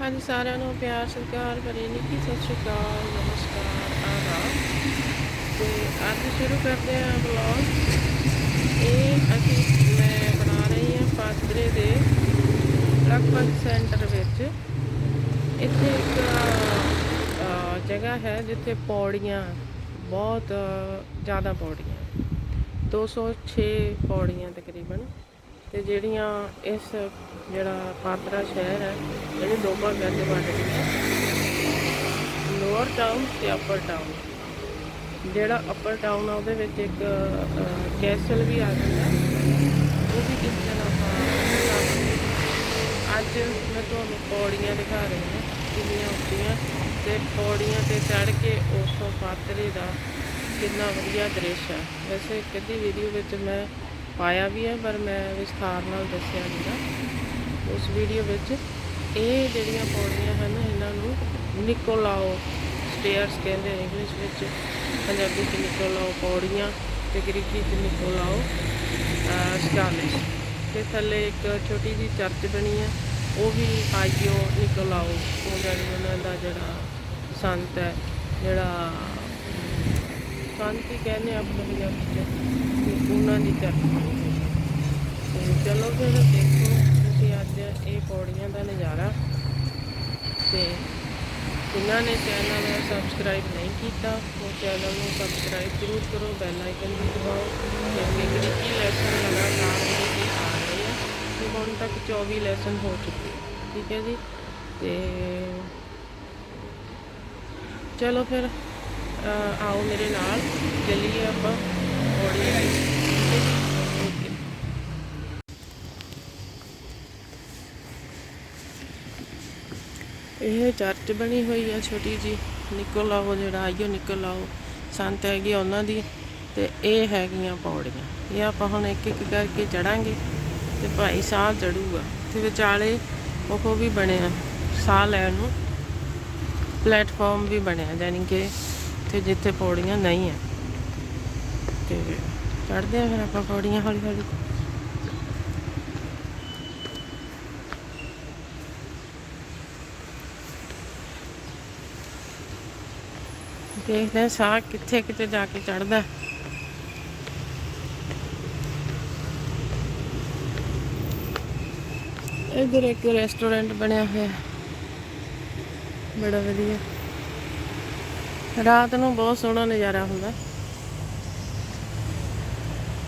ਹਾਂਜੀ, ਸਾਰਿਆਂ ਨੂੰ ਪਿਆਰ, ਸਤਿਕਾਰ ਭਰੀ ਨਿੱਕੀ ਸਤਿ ਸ਼੍ਰੀ ਅਕਾਲ, ਨਮਸਕਾਰ, ਆਦਾਬ। ਤੇ ਅੱਜ ਸ਼ੁਰੂ ਕਰਦੇ ਹਾਂ ਵਲੌਗ ਇਹ ਅਸੀਂ ਮੈਂ ਬਣਾ ਰਹੀ ਹਾਂ ਪਾਤਰੇ ਦੇ ਲਗਭਗ ਸੈਂਟਰ ਵਿੱਚ। ਇੱਥੇ ਇੱਕ ਜਗ੍ਹਾ ਹੈ ਜਿੱਥੇ ਪੌੜੀਆਂ, ਬਹੁਤ ਜ਼ਿਆਦਾ ਪੌੜੀਆਂ। 206 ਪੌੜੀਆਂ ਤਕਰੀਬਨ। ਤੇ ਜਿਹੜੀਆਂ ਇਸ ਜਿਹੜਾ ਪਾਤਰਾ ਸ਼ਹਿਰ ਹੈ ਇਹਦੇ ਦੋ ਭਾਗਾਂ ਦੇ ਵੰਡ ਹੈ ਲੋਅਰ ਟਾਊਨ ਤੇ ਅਪਰ ਟਾਊਨ। ਜਿਹੜਾ ਅਪਰ ਟਾਊਨ ਆ, ਉਹਦੇ ਵਿੱਚ ਇੱਕ ਕੈਸਲ ਵੀ ਆ ਜਾਂਦਾ ਉਹ ਵੀ ਕਿਸ ਦਿਨ ਆਪਾਂ ਅੱਜ ਮੈਂ ਤੁਹਾਨੂੰ ਪੌੜੀਆਂ ਦਿਖਾ ਰਹੀ ਹਾਂ, ਕਿੰਨੀਆਂ ਉੱਚੀਆਂ। ਤੇ ਪੌੜੀਆਂ ਤੇ ਚੜ੍ਹ ਕੇ ਉਸ ਤੋਂ ਪਾਤਰੇ ਦਾ ਕਿੰਨਾ ਵਧੀਆ ਦ੍ਰਿਸ਼ ਹੈ। ਵੈਸੇ ਕਦੀ ਵੀਡੀਓ ਵਿੱਚ ਮੈਂ ਪਾਇਆ ਵੀ ਹੈ, ਪਰ ਮੈਂ ਵਿਸਥਾਰ ਨਾਲ ਦੱਸਿਆ ਨਹੀਂਗਾ ਉਸ ਵੀਡੀਓ ਵਿੱਚ ਇਹ ਜਿਹੜੀਆਂ ਪੌੜੀਆਂ ਹਨ, ਇਹਨਾਂ ਨੂੰ ਨਿਕੋਲਾਓ ਸਟੇਅਰਸ ਕਹਿੰਦੇ ਨੇ ਇੰਗਲਿਸ਼ ਵਿੱਚ। ਪੰਜਾਬੀ ਚ ਨਿਕੋਲਾਓ ਪੌੜੀਆਂ ਤੇ ਗ੍ਰੀਕੀ ਚ ਨਿਕੋਲਾਓ ਸਟਾਲਿਸ ਤੇ ਥੱਲੇ ਇੱਕ ਛੋਟੀ ਜਿਹੀ ਚਰਚ ਬਣੀ ਹੈ ਉਹ ਵੀ ਆਈਓ ਨਿਕੋਲਾਓ। ਉਹ ਜਾਨੀ ਉਹਨਾਂ ਦਾ ਜਿਹੜਾ ਸੰਤ ਹੈ, ਜਿਹੜਾ ਸੰਤ ਹੀ ਕਹਿੰਦੇ ਆ ਆਪਣੇ ਪੰਜਾਬੀ ਚ। ਤੇ ਚਲੋ ਫਿਰ ਦੇਖੋ, ਤੁਸੀਂ ਅੱਜ ਇਹ ਪੌੜੀਆਂ ਦਾ ਨਜ਼ਾਰਾ ਤੇ ਜਿਨ੍ਹਾਂ ਨੇ ਚੈਨਲ ਨੂੰ ਸਬਸਕ੍ਰਾਈਬ ਨਹੀਂ ਕੀਤਾ, ਉਹ ਚੈਨਲ ਨੂੰ ਸਬਸਕ੍ਰਾਈਬ ਜ਼ਰੂਰ ਕਰੋ ਬੈਲ ਆਈਕਨ ਵੀ ਦਬਾਓ ਕਿਉਂਕਿ ਗ੍ਰੀਕੀ ਲੈਸਨ ਲਗਾਤਾਰ ਜਿਹੜੇ ਆ ਰਹੇ ਆ ਤੇ ਹੁਣ ਤੱਕ 24 ਲੈਸਨ ਹੋ ਚੁੱਕੇ ਠੀਕ ਹੈ ਜੀ? ਤੇ ਚਲੋ ਫਿਰ ਆਓ ਮੇਰੇ ਨਾਲ, ਚੱਲੀਏ ਆਪਾਂ। ਇਹ ਚਰਚ ਬਣੀ ਹੋਈ ਆ ਛੋਟੀ ਜੀ। ਨਿਕੋਲਾਓ ਜਿਹੜਾ ਆਈਓ ਨਿਕੋਲਾਓ ਸੰਤ ਹੈਗੀ ਆ ਉਹਨਾਂ ਦੀ ਤੇ ਇਹ ਹੈਗੀਆਂ ਪੌੜੀਆਂ। ਇਹ ਆਪਾਂ ਹੁਣ ਇੱਕ ਇੱਕ ਕਰਕੇ ਚੜਾਂਗੇ ਤੇ ਭਾਈ ਸਾਹ ਚੜੂਗਾ। ਤੇ ਵਿਚਾਲੇ ਉਹ ਵੀ ਬਣਿਆ, ਸਾਹ ਲੈਣ ਨੂੰ। ਪਲੇਟਫਾਰਮ ਵੀ ਬਣਿਆ ਯਾਨੀ ਕਿ ਤੇ ਜਿੱਥੇ ਪੌੜੀਆਂ ਨਹੀਂ ਹੈ ਤੇ ਚੜਦੇ ਆ ਫਿਰ ਆਪਾਂ ਪੌੜੀਆਂ ਹੌਲੀ ਹੌਲੀ। ਦੇਖਦੇ ਹਾਂ ਸਾਹ ਕਿੱਥੇ ਕਿਤੇ ਜਾ ਕੇ ਚੜਦਾ ਇਧਰ ਇੱਕ ਰੈਸਟੋਰੈਂਟ ਬਣਿਆ ਹੋਇਆ। ਬੜਾ ਵਧੀਆ। ਰਾਤ ਨੂੰ ਬਹੁਤ ਸੋਹਣਾ ਨਜ਼ਾਰਾ ਹੁੰਦਾ।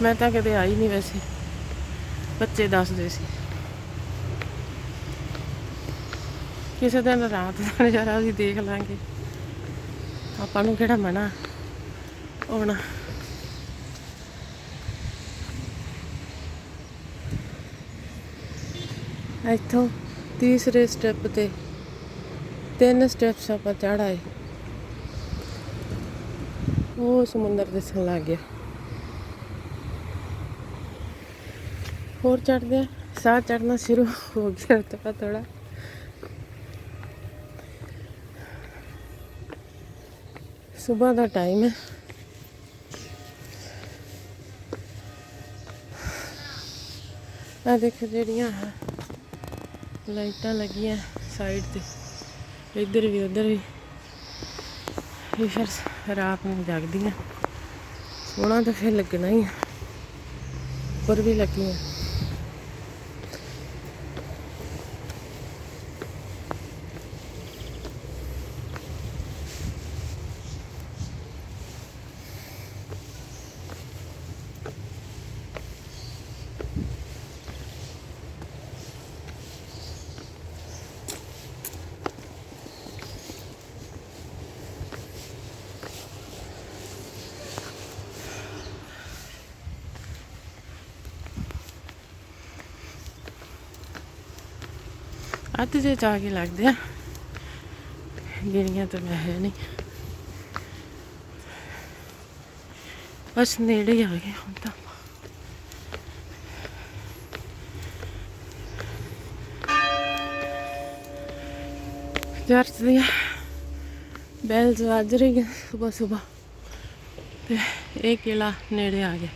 ਮੈਂ ਤਾਂ ਕਦੇ ਆਈ ਨਹੀਂ ਵੈਸੇ। ਬੱਚੇ ਦੱਸਦੇ ਸੀ। ਕਿਸੇ ਦਿਨ ਰਾਤ ਦਾ ਨਜ਼ਾਰਾ ਵੀ ਦੇਖ ਲਾਂਗੇ। ਆਪਾਂ ਨੂੰ ਕਿਹੜਾ ਮਨਾ ਹੋਣਾ ਇੱਥੋਂ ਤੀਸਰੇ ਸਟੈਪ ਤੇ ਤਿੰਨ ਸਟੈਪਸ ਆਪਾਂ ਚੜਾਏ ਉਹ ਸਮੁੰਦਰ ਦਿਸਣ ਲੱਗ ਗਿਆ। ਹੋਰ ਚੜਦੇ ਆ। ਸਾਹ ਚੜਨਾ ਸ਼ੁਰੂ ਹੋ ਗਿਆ ਥੋੜਾ ਥੋੜਾ ਸਵੇਰ ਦਾ ਟਾਈਮ ਹੈ। ਆ ਦੇਖੋ ਜਿਹੜੀਆਂ ਲਾਈਟਾਂ ਲੱਗੀਆਂ ਸਾਈਡ ਤੇ। ਇੱਧਰ ਵੀ, ਉੱਧਰ ਵੀ। ਇਹ ਫਿਰ ਰਾਤ ਨੂੰ ਜਗਦੀਆਂ। ਸੋਹਣਾ ਤਾਂ ਫਿਰ ਲੱਗਣਾ ਹੀ ਆ। ਉੱਪਰ ਵੀ ਲੱਗੀਆਂ। ਅੱਧ ਜੇ ਜਾ ਕੇ ਲੱਗਦੇ ਆ। ਗਿਣੀਆਂ ਤਾਂ ਮੈਂ ਹੈ ਨਹੀਂ। ਬਸ ਨੇੜੇ ਆ ਗਏ ਹੁਣ ਤਾਂ। ਚਰਚ ਦੀਆਂ ਬੈਲਸ ਵੱਜ ਰਹੀਆਂ ਸਵੇਰ ਸਵੇਰ ਤੇ ਇਹ ਕਿਲਾ ਨੇੜੇ ਆ ਗਿਆ,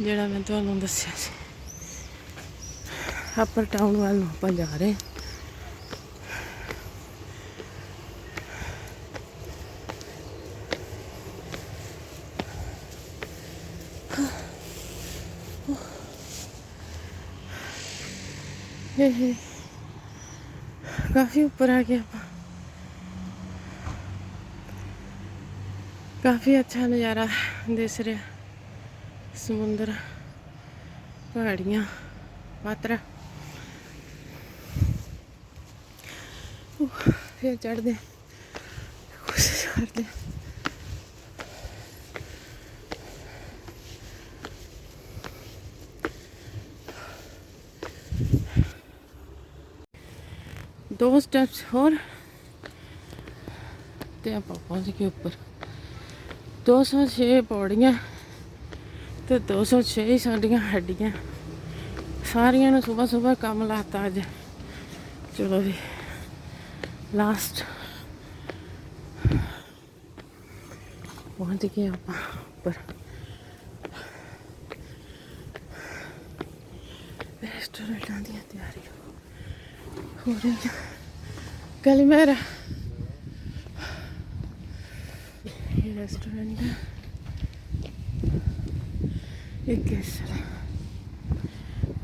ਜਿਹੜਾ ਮੈਂ ਤੁਹਾਨੂੰ ਦੱਸਿਆ ਸੀ। ਥਾਪਰ ਟਾਊਨ ਵੱਲ ਨੂੰ ਆਪਾਂ ਜਾ ਰਹੇ ਇਹ ਕਾਫੀ ਉੱਪਰ ਆ ਗਏ ਆਪਾਂ। ਕਾਫੀ ਅੱਛਾ ਨਜ਼ਾਰਾ ਦਿਸ ਰਿਹਾ। ਸਮੁੰਦਰ, ਪਹਾੜੀਆਂ, ਪਾਤਰਾ। ਫਿਰ ਚੜਦੇ ਕੋਸ਼ਿਸ਼ ਕਰਦੇ ਦੋ ਸਟੈਪਸ ਹੋਰ। ਤੇ ਆਪਾਂ ਪਹੁੰਚ ਗਏ ਉੱਪਰ। 206 ਪੌੜੀਆਂ ਤੇ 206 ਹੀ ਸਾਡੀਆਂ ਹੱਡੀਆਂ। ਸਾਰੀਆਂ ਨੂੰ ਸਵੇਰ ਸਵੇਰ ਕੰਮ ਲਾਤਾ ਅੱਜ। ਚਲੋ ਵੀ ਲਾਸਟ ਪਹੁੰਚ ਗਏ ਆਪਾਂ ਉੱਪਰ ਰੈਸਟੋਰੈਂਟਾਂ ਦੀ ਤਿਆਰੀ ਹੋ ਰਹੀ ਹੈ ਕਲਿਮੇਰਾ ਇਹ ਰੈਸਟੋਰੈਂਟ ਹੈ ਇੱਕ ਕੇਸਰ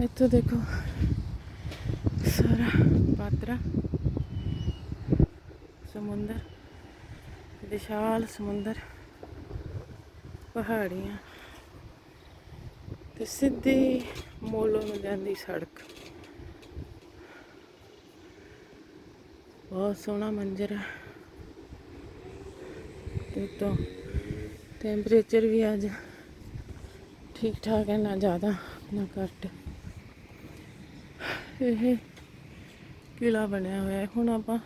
ਇੱਥੋਂ ਦੇਖੋ ਸਾਰਾ ਪਾਤਰਾ ਸਮੁੰਦਰ, ਵਿਸ਼ਾਲ ਸਮੁੰਦਰ, ਪਹਾੜੀਆਂ ਤੇ ਸਿੱਧੀ ਮੋਲੋ ਨੂੰ ਜਾਂਦੀ ਸੜਕ। ਬਹੁਤ ਸੋਹਣਾ ਮੰਜ਼ਰ ਹੈ ਤੇ ਤੋਂ ਟੈਂਪਰੇਚਰ ਵੀ ਅੱਜ ਠੀਕ ਠਾਕ ਹੈ, ਨਾ ਜ਼ਿਆਦਾ, ਨਾ ਘੱਟ। ਇਹ ਕਿਲਾ ਬਣਿਆ ਹੋਇਆ ਹੈ। ਹੁਣ ਆਪਾਂ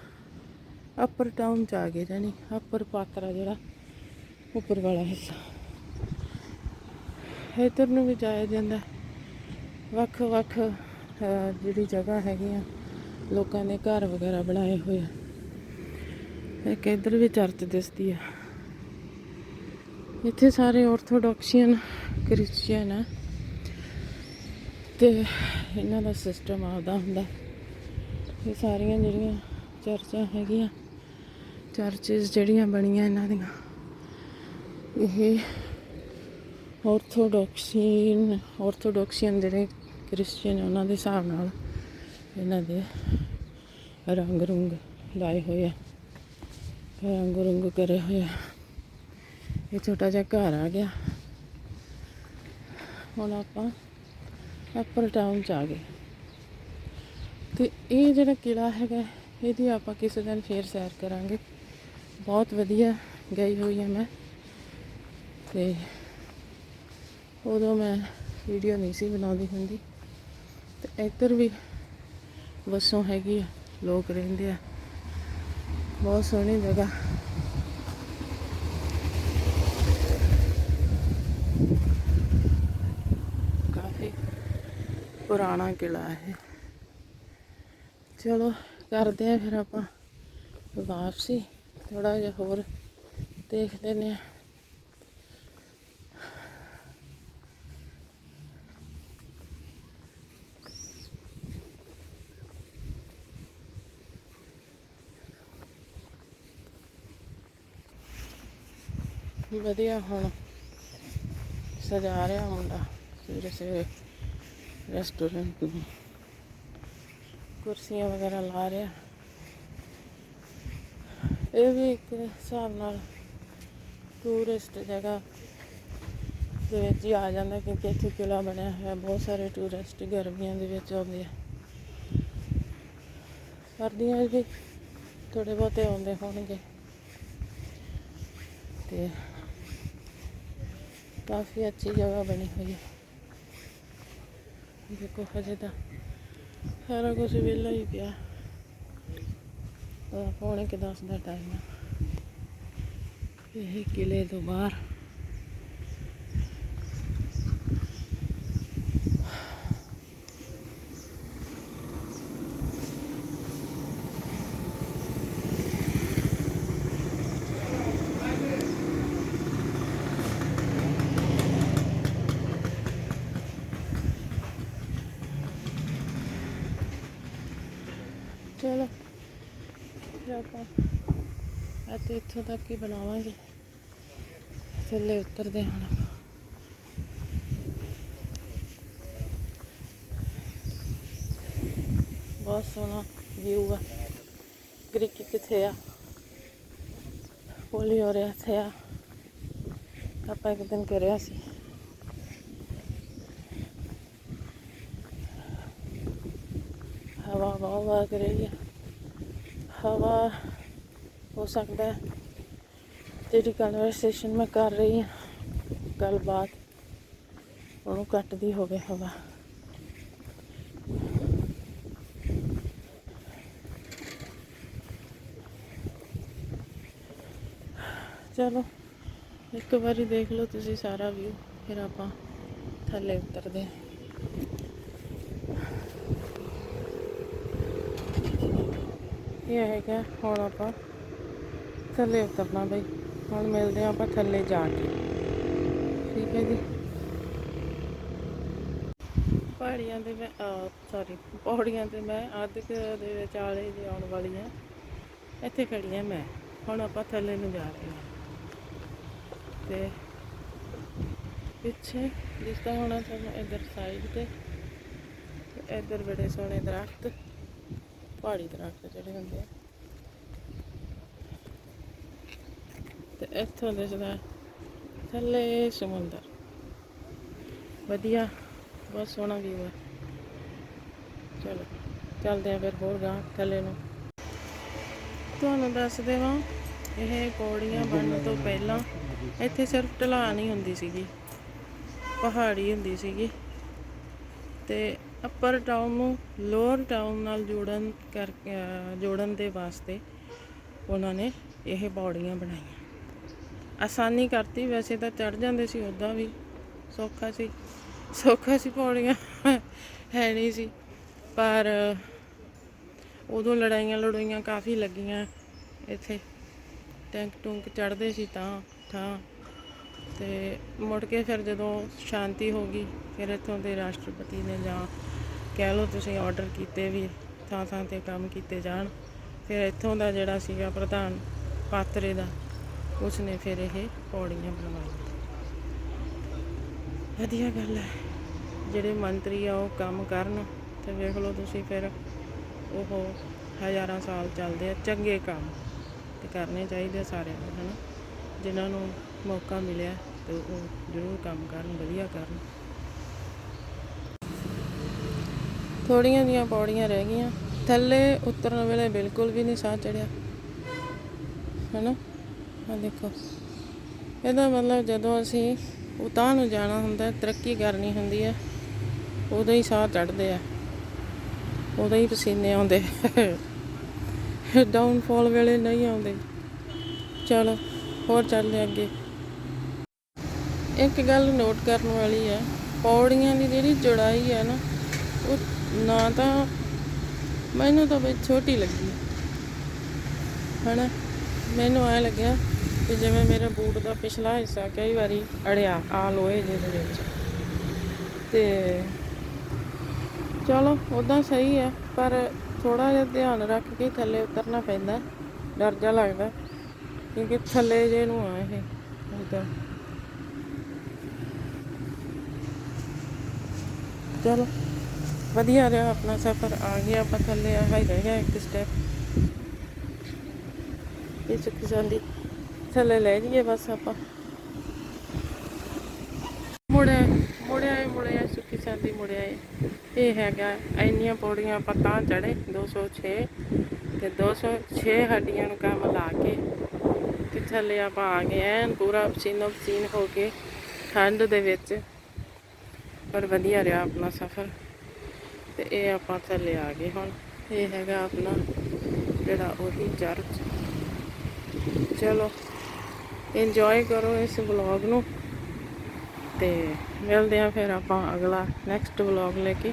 ਅਪਰ ਟਾਊਨ ਚ ਆ ਗਏ ਜਾਨੀ ਅਪਰ ਪਾਤਰਾ ਜਿਹੜਾ, ਉੱਪਰ ਵਾਲਾ ਹਿੱਸਾ। ਇੱਧਰ ਨੂੰ ਵੀ ਜਾਇਆ ਜਾਂਦਾ। ਵੱਖ ਵੱਖ ਜਿਹੜੀ ਜਗ੍ਹਾ ਹੈਗੀਆਂ, ਲੋਕਾਂ ਨੇ ਘਰ ਵਗੈਰਾ ਬਣਾਏ ਹੋਏ ਆ। ਇੱਕ ਇੱਧਰ ਵੀ ਚਰਚ ਦਿਸਦੀ ਆ। ਇੱਥੇ ਸਾਰੇ ਆਰਥੋਡਾਕਸੀਅਨ ਕ੍ਰਿਸਚੀਅਨ ਆ। ਤੇ ਇਹਨਾਂ ਦਾ ਸਿਸਟਮ ਆਪਦਾ ਹੁੰਦਾ। ਇਹ ਸਾਰੀਆਂ ਜਿਹੜੀਆਂ ਚਰਚਾਂ ਹੈਗੀਆਂ। ਚਰਚਸ ਜਿਹੜੀਆਂ ਬਣੀਆਂ ਇਹਨਾਂ ਦੀਆਂ। ਇਹ ਆਰਥੋਡਾਕਸੀਨ ਆਰਥੋਡਾਕਸੀਅਨ ਜਿਹੜੇ ਕ੍ਰਿਸਚੀਅਨ ਉਹਨਾਂ ਦੇ ਹਿਸਾਬ ਨਾਲ ਇਹਨਾਂ ਦੇ ਰੰਗ ਰੁੰਗ ਲਾਏ ਹੋਏ ਆ। ਰੰਗ ਰੁੰਗ ਕਰੇ ਹੋਏ ਆ। ਇਹ ਛੋਟਾ ਜਿਹਾ ਘਰ ਆ ਗਿਆ। ਹੁਣ ਆਪਾਂ ਅਪਰ ਟਾਊਨ ਚ ਆ ਗਏ। ਤੇ ਇਹ ਜਿਹੜਾ ਕਿਲਾ ਹੈਗਾ, ਇਹਦੀ ਆਪਾਂ ਕਿਸੇ ਦਿਨ ਫੇਰ ਸੈਰ ਕਰਾਂਗੇ। ਬਹੁਤ ਵਧੀਆ ਗਈ ਹੋਈ ਹਾਂ ਮੈਂ। ਤੇ ਉਦੋਂ ਮੈਂ ਵੀਡੀਓ ਨਹੀਂ ਸੀ ਬਣਾਉਂਦੀ ਹੁੰਦੀ। ਤੇ ਇੱਧਰ ਵੀ ਵਸੋਂ ਹੈਗੀ ਆ ਲੋਕ ਰਹਿੰਦੇ ਆ। ਬਹੁਤ ਸੋਹਣੀ ਜਗ੍ਹਾ। ਕਾਫੀ ਪੁਰਾਣਾ ਕਿਲਾ ਹੈ ਚਲੋ ਕਰਦੇ ਆ ਫਿਰ ਆਪਾਂ ਵਾਪਸੀ। ਥੋੜਾ ਜਿਹਾ ਹੋਰ ਦੇਖ ਲੈਨੇ ਆ ਵਧੀਆ ਹੁਣ ਸਜਾ ਰਿਹਾ ਮੁੰਡਾ ਸਵੇਰੇ ਸਵੇਰੇ ਰੈਸਟੋਰੈਂਟ ਨੂੰ। ਕੁਰਸੀਆਂ ਵਗੈਰਾ ਲਾ ਰਿਹਾ। ਇਹ ਵੀ ਇੱਕ ਹਿਸਾਬ ਨਾਲ ਟੂਰਿਸਟ ਜਗ੍ਹਾ ਦੇ ਵਿੱਚ ਹੀ ਆ ਜਾਂਦਾ ਕਿਉਂਕਿ ਇੱਥੇ ਕਿਲਾ ਬਣਿਆ ਹੋਇਆ ਬਹੁਤ ਸਾਰੇ ਟੂਰਿਸਟ ਗਰਮੀਆਂ ਦੇ ਵਿੱਚ ਆਉਂਦੇ ਆ ਸਰਦੀਆਂ 'ਚ ਵੀ ਥੋੜੇ ਬਹੁਤੇ ਆਉਂਦੇ ਹੋਣਗੇ ਤੇ ਕਾਫੀ ਅੱਛੀ ਜਗ੍ਹਾ ਬਣੀ ਹੋਈ ਹੈ ਦੇਖੋ ਹਜੇ ਤਾਂ ਸਾਰਾ ਕੁਝ ਵਿਹਲਾ ਹੀ ਪਿਆ ਪੌਣੇ ਕਿ 10 ਦਾ ਟਾਈਮ ਇਹ ਕਿਲੇ ਤੋਂ ਬਾਹਰ ਚਲੋ ਫਿਰ ਆਪਾਂ ਅਤੇ ਇੱਥੋਂ ਤੱਕ ਹੀ ਬਣਾਵਾਂਗੇ ਥੱਲੇ ਉਤਰਦੇ ਹਾਂ ਆਪਾਂ ਬਹੁਤ ਸੋਹਣਾ ਵਿਊ ਆ ਗ੍ਰਿਕੀ ਕਿੱਥੇ ਆ ਹੋਲੀ ਹੋ ਰਿਹਾ ਇੱਥੇ ਆ ਆਪਾਂ ਇੱਕ ਦਿਨ ਕਰਿਆ ਸੀ ਹਵਾ ਬਹੁਤ ਵਗ ਰਹੀ ਹੈ ਹਵਾ, ਹੋ ਸਕਦਾ ਜਿਹੜੀ ਕਨਵਰਸੇਸ਼ਨ ਮੈਂ ਕਰ ਰਹੀ ਹਾਂ, ਗੱਲਬਾਤ, ਉਹਨੂੰ ਕੱਟਦੀ ਹੋਵੇ ਹਵਾ। ਚਲੋ, ਇੱਕ ਵਾਰੀ ਦੇਖ ਲਓ ਤੁਸੀਂ ਸਾਰਾ ਵਿਊ ਫਿਰ ਆਪਾਂ ਥੱਲੇ ਉਤਰਦੇ ਹਾਂ। ਇਹ ਹੈਗਾ ਹੁਣ ਆਪਾਂ ਥੱਲੇ ਉਤਰਨਾ ਬਈ। ਹੁਣ ਮਿਲਦੇ ਹਾਂ ਆਪਾਂ ਥੱਲੇ ਜਾ ਕੇ। ਠੀਕ ਹੈ ਜੀ। ਪਹਾੜੀਆਂ ਦੇ ਮੈਂ ਸੌਰੀ ਪੌੜੀਆਂ ਤੇ ਮੈਂ ਅੱਧ ਕੁ ਦੇ ਵਿਚਾਲੇ ਜੇ ਆਉਣ ਵਾਲੀ ਹਾਂ ਇੱਥੇ ਖੜੀ ਹਾਂ ਮੈਂ। ਹੁਣ ਆਪਾਂ ਥੱਲੇ ਨੂੰ ਜਾ ਰਹੇ ਹਾਂ। ਤੇ ਪਿੱਛੇ, ਜਿਸ ਤਰ੍ਹਾਂ ਹੋਣਾ ਤੁਹਾਨੂੰ ਇੱਧਰ ਸਾਈਡ ਤੇ ਤੇ ਇੱਧਰ ਬੜੇ ਸੋਹਣੇ ਦਰਖਤ। ਪਹਾੜੀ ਦਰਖਤ ਜਿਹੜੇ ਹੁੰਦੇ ਆ। ਤੇ ਇੱਥੋਂ ਦਿਸਦਾ ਥੱਲੇ ਸਮੁੰਦਰ। ਵਧੀਆ, ਬਹੁਤ ਸੋਹਣਾ ਵਿਊ ਹੈ ਚਲੋ, ਚੱਲਦੇ ਆ ਫਿਰ ਹੋਰ ਗਾਂ ਥੱਲੇ ਨੂੰ। ਤੁਹਾਨੂੰ ਦੱਸ ਦੇਵਾਂ, ਇਹ ਪੌੜੀਆਂ ਬਣਨ ਤੋਂ ਪਹਿਲਾਂ ਇੱਥੇ ਸਿਰਫ ਢਲਾਨ ਹੀ ਹੁੰਦੀ ਸੀਗੀ। ਪਹਾੜੀ ਹੁੰਦੀ ਸੀਗੀ। ਤੇ ਅੱਪਰ ਟਾਊਨ ਨੂੰ ਲੋਅਰ ਟਾਊਨ ਨਾਲ ਜੋੜਨ ਕਰ ਜੋੜਨ ਦੇ ਵਾਸਤੇ ਉਹਨਾਂ ਨੇ ਇਹ ਪੌੜੀਆਂ ਬਣਾਈਆਂ। ਆਸਾਨੀ ਕਰਤੀ, ਵੈਸੇ ਤਾਂ ਚੜ ਜਾਂਦੇ ਸੀ ਉੱਦਾਂ ਵੀ ਸੌਖਾ ਸੀ ਸੌਖਾ ਸੀ ਪੌੜੀਆਂ, ਹੈ ਨਹੀਂ ਸੀ। ਪਰ ਉਦੋਂ ਲੜਾਈਆਂ ਲੜਾਈਆਂ ਕਾਫੀ ਲੱਗੀਆਂ ਇੱਥੇ। ਟੈਂਕ ਟੁੰਕ ਚੜਦੇ ਸੀ ਤਾਂ ਥਾਂ ਤੇ ਮੁੜ ਕੇ ਫਿਰ ਜਦੋਂ ਸ਼ਾਂਤੀ ਹੋ ਗਈ, ਫਿਰ ਇੱਥੋਂ ਦੇ ਰਾਸ਼ਟਰਪਤੀ ਨੇ ਜਾਂ ਕਹਿ ਲਓ ਤੁਸੀਂ ਆਰਡਰ ਕੀਤੇ ਵੀ ਥਾਂ ਥਾਂ ਤੇ ਕੰਮ ਕੀਤੇ ਜਾਣ। ਫਿਰ ਇੱਥੋਂ ਦਾ ਜਿਹੜਾ ਸੀਗਾ ਪ੍ਰਧਾਨ ਪਾਤਰੇ ਦਾ, ਉਸਨੇ ਫਿਰ ਇਹ ਪੌੜੀਆਂ ਬਣਵਾਈਆਂ। ਵਧੀਆ ਗੱਲ ਹੈ। ਜਿਹੜੇ ਮੰਤਰੀ ਆ ਉਹ ਕੰਮ ਕਰਨ ਤੇ ਵੇਖ ਲਓ ਤੁਸੀਂ ਫਿਰ ਉਹ ਹਜ਼ਾਰਾਂ ਸਾਲ ਚੱਲਦੇ ਆ, ਚੰਗੇ ਕੰਮ ਤੇ ਕਰਨੇ ਚਾਹੀਦੇ ਆ ਸਾਰਿਆਂ ਨੂੰ, ਹਨਾ। ਜਿਨ੍ਹਾਂ ਨੂੰ ਮੌਕਾ ਮਿਲਿਆ ਤੇ ਉਹ ਜ਼ਰੂਰ ਕੰਮ ਕਰਨ, ਵਧੀਆ ਕਰਨ। ਥੋੜੀਆਂ ਜੀਆਂ ਪੌੜੀਆਂ ਰਹਿ ਗਈਆਂ। ਥੱਲੇ ਉਤਰਨ ਵੇਲੇ ਬਿਲਕੁਲ ਵੀ ਨਹੀਂ ਸਾਹ ਚੜਿਆ। ਹਨਾ? ਆ ਦੇਖੋ। ਇਹਦਾ ਮਤਲਬ ਜਦੋਂ ਅਸੀਂ ਉਤਾਂ ਨੂੰ ਜਾਣਾ ਹੁੰਦਾ, ਤਰੱਕੀ ਕਰਨੀ ਹੁੰਦੀ ਹੈ, ਉਦੋਂ ਹੀ ਸਾਹ ਚੜਦੇ ਆ। ਉਦੋਂ ਹੀ ਪਸੀਨੇ ਆਉਂਦੇ। ਡਾਊਨਫਾਲ ਵੇਲੇ ਨਹੀਂ ਆਉਂਦੇ। ਚਲੋ, ਹੋਰ ਚੱਲਦੇ ਅੱਗੇ। ਇੱਕ ਗੱਲ ਨੋਟ ਕਰਨ ਵਾਲੀ ਹੈ, ਪੌੜੀਆਂ ਦੀ ਜਿਹੜੀ ਚੌੜਾਈ ਹੈ ਨਾ ਉਹ ਨਾ ਤਾਂ ਮੈਨੂੰ ਤਾਂ ਬਈ ਛੋਟੀ ਲੱਗੀ। ਹਨਾ? ਮੈਨੂੰ ਐ ਲੱਗਿਆ ਕਿ ਜਿਵੇਂ ਮੇਰੇ ਬੂਟ ਦਾ ਪਿਛਲਾ ਹਿੱਸਾ ਕਈ ਵਾਰੀ ਅੜਿਆ ਆ ਲੋਹੇ ਜਿਹੇ ਦੇ ਵਿੱਚ। ਤੇ ਚਲੋ ਉਦਾਂ ਸਹੀ ਹੈ, ਪਰ ਥੋੜਾ ਜਿਹਾ ਧਿਆਨ ਰੱਖ ਕੇ ਥੱਲੇ ਉਤਰਨਾ ਪੈਂਦਾ। ਡਰ ਜਾ ਲੱਗਦਾ, ਕਿਉਂਕਿ ਥੱਲੇ ਜੇ ਨੂੰ ਆ ਇਹ ਉਦਾਂ ਚਲੋ। ਵਧੀਆ ਰਿਹਾ ਆਪਣਾ ਸਫ਼ਰ, ਆ ਗਿਆ ਆਪਾਂ ਥੱਲੇ ਆ ਹੀ ਰਹਿ ਗਿਆ ਇੱਕ ਸਟੈਪ ਇਹ ਚੁੱਕੀ ਜਾਂਦੀ। ਥੱਲੇ ਲੈ ਜਾਈਏ ਬਸ ਆਪਾਂ। ਮੁੜੇ ਮੁੜਿਆ ਮੁੜਿਆ ਸੁੱਕੀ ਜਾਂਦੀ, ਮੁੜਿਆ ਇਹ। ਹੈਗਾ, ਇੰਨੀਆਂ ਪੌੜੀਆਂ ਆਪਾਂ ਤਾਂ ਚੜੇ 206 ਤੇ 206 ਹੱਡੀਆਂ ਨੂੰ ਕੰਮ ਲਾ ਕੇ ਤੇ ਥੱਲੇ ਆਪਾਂ ਆ ਗਏ ਐਨ ਪੂਰਾ ਪਸੀਨੋ ਪਸੀਨ ਹੋ ਕੇ ਠੰਡ ਦੇ ਵਿੱਚ। ਪਰ ਵਧੀਆ ਰਿਹਾ ਆਪਣਾ ਸਫ਼ਰ। ਤੇ ਇਹ ਆਪਾਂ ਥੱਲੇ ਆ ਗਏ ਹੁਣ। ਇਹ ਹੈਗਾ ਆਪਣਾ ਜਿਹੜਾ ਉਹੀ ਚਰਚ ਚਲੋ ਇੰਜੋਏ ਕਰੋ ਇਸ ਵਲੌਗ ਨੂੰ। ਤੇ ਮਿਲਦੇ ਆ ਫਿਰ ਆਪਾਂ ਅਗਲਾ ਨੈਕਸਟ ਵਲੌਗ ਲੈ ਕੇ।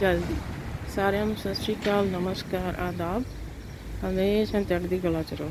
ਜਲਦੀ। ਸਾਰਿਆਂ ਨੂੰ ਸਤਿ ਸ਼੍ਰੀ ਅਕਾਲ, ਨਮਸਕਾਰ, ਆਦਾਬ। ਹਮੇਸ਼ਾ ਚੜ੍ਹਦੀ ਕਲਾ ਚ ਰਹੋ।